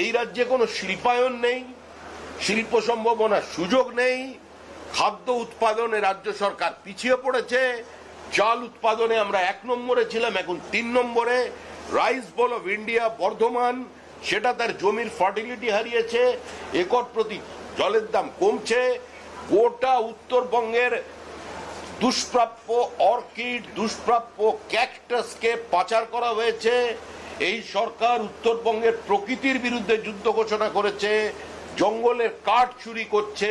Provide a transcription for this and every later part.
এই রাজ্যে কোনো শিল্পায়ন নেই, শিল্প সম্ভাবনার সুযোগ নেই, খাদ্য উৎপাদনে রাজ্য সরকার পিছিয়ে পড়েছে, চাল উৎপাদনে আমরা এক নম্বরে ছিলাম, এখন তিন নম্বরে। Rice bowl of India Bardhaman, সেটা তার জমির ফার্টিলিটি হারিয়েছে, একর প্রতি জলের দাম কমছে। গোটা উত্তরবঙ্গের দুষ্প্রাপ্য অর্কিড, দুষ্প্রাপ্য ক্যাকটাসকে পাচার করা হয়েছে। এই সরকার উত্তরবঙ্গের প্রকৃতির বিরুদ্ধে যুদ্ধ ঘোষণা করেছে, জঙ্গলের কাঠ চুরি করছে।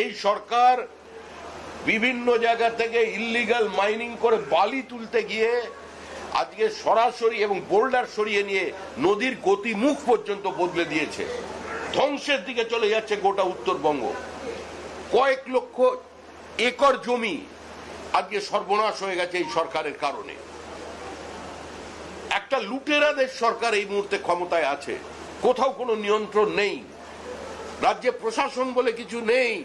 এই সরকার বিভিন্ন জায়গা থেকে ইল্লিগাল মাইনিং করে বালি তুলতে গিয়ে আজকে সরাসরি এবং বোল্ডার সরিয়ে নিয়ে নদীর গতিমুখ পর্যন্ত বদলে দিয়েছে। ধ্বংসের দিকে চলে যাচ্ছে গোটা উত্তরবঙ্গ। কয়েক লক্ষ একর জমি আজকে সর্বনাশ হয়ে গেছে এই সরকারের কারণে। একটা লুটেরাদের সরকার এই মুহূর্তে ক্ষমতায় আছে। কোথাও কোনো নিয়ন্ত্রণ নেই। রাজ্যে প্রশাসন বলে কিছু নেই।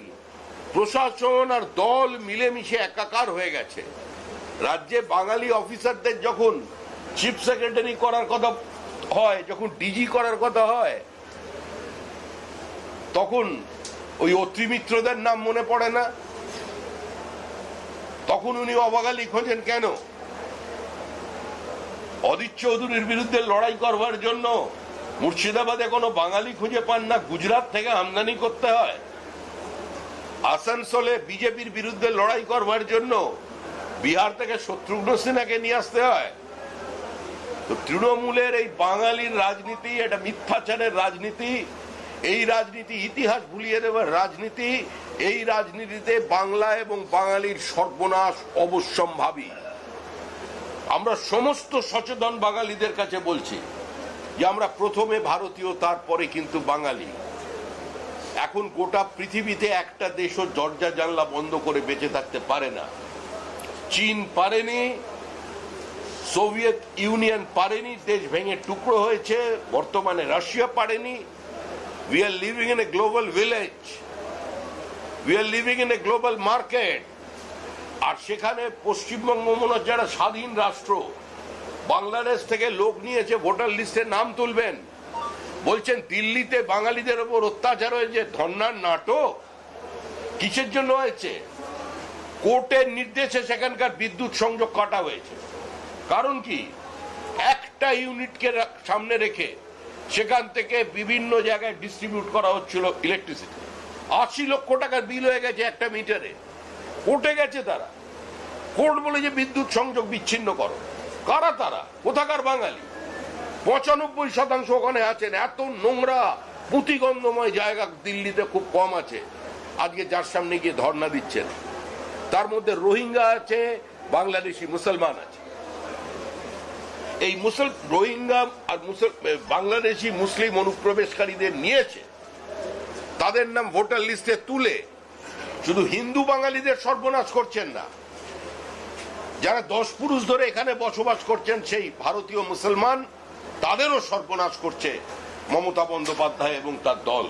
প্রশাসন আর দল মিলেমিশে একাকার হয়ে গেছে। রাজ্যে বাঙালি অফিসারদের যখন চিফ সেক্রেটারি করার কথা হয়, যখন ডিজি করার কথা হয়, তখন ওই অত্রিমিত্রদের নাম মনে পড়ে না? তখন উনি অবাগালি খোঁজেন কেন? অদিত চৌধুরীর বিরুদ্ধে লড়াই করবার জন্য মুর্শিদাবাদে কোনো বাঙালি খুঁজে পান না, গুজরাট থেকে আমদানি করতে হয়। আসানসোলে বিজেপির বিরুদ্ধে লড়াই করবার জন্য বিহার থেকে শত্রুঘ্ন সিনহাকে নিয়ে আসতে হয়। তো তৃণমূলের এই বাঙালির রাজনীতি, এটা মিথ্যাচারের রাজনীতি, এই রাজনীতি ইতিহাস ভুলিয়ে দেওয়ার রাজনীতি, এই রাজনীতিতে বাংলা এবং বাঙালির সর্বনাশ অবশ্যম্ভাবী। আমরা সমস্ত সচেতন বাঙালিদের কাছে বলছি যে আমরা প্রথমে ভারতীয়, তারপরে কিন্তু বাঙালি। এখন গোটা পৃথিবীতে একটা দেশও দরজা জানলা বন্ধ করে বেঁচে থাকতে পারে না। চীন পারেনি, সোভিয়েত ইউনিয়ন পারেনি, দেশ ভেঙে টুকরো হয়েছে, বর্তমানে রাশিয়া পারেনি। We are living in a global village we are living in a global market আর সেখানে পশ্চিমবঙ্গ মনে হচ্ছে একটা স্বাধীন রাষ্ট্র। বাংলাদেশ থেকে লোক নিয়েছে, ভোটার লিস্টে নাম তুলবেন। বলছেন, দিল্লিতে বাঙালিদের ওপর অত্যাচার হয়েছে, ধর্নার নাটক কিসের জন্য হয়েছে? কোর্টের নির্দেশে সেখানকার বিদ্যুৎ সংযোগ কাটা হয়েছে। কারণ কি? একটা ইউনিটকে সামনে রেখে সেখান থেকে বিভিন্ন জায়গায় ডিস্ট্রিবিউট করা হচ্ছিল ইলেকট্রিসিটি আশি লক্ষ টাকার বিল হয়ে গেছে একটা মিটারে কোর্টে গেছে তারা। কোর্ট বলে যে বিদ্যুৎ সংযোগ বিচ্ছিন্ন করো। কারা তারা? কোথাকার বাঙালি? পঁচানব্বই শতাংশ ওখানে আছেন। এত নোংরা পুঁতিগন্ধময় জায়গা দিল্লিতে খুব কম আছে। আজকে যার সামনে গিয়ে ধর্ণা দিচ্ছেন। তার মধ্যে রোহিঙ্গা আছে, বাংলাদেশি মুসলমান আছে। এই মুসল, রোহিঙ্গা আর মুসল, বাংলাদেশি মুসলিম অনুপ্রবেশকারীদের নিয়েছে। তাদের নাম ভোটার লিস্টে তুলে শুধু হিন্দু বাঙালিদের সর্বনাশ করছেন না। যারা দশ পুরুষ ধরে এখানে বসবাস করছেন, সেই ভারতীয় মুসলমান, তাদেরও সর্বনাশ করছে মমতা বন্দ্যোপাধ্যায় এবং তার দল।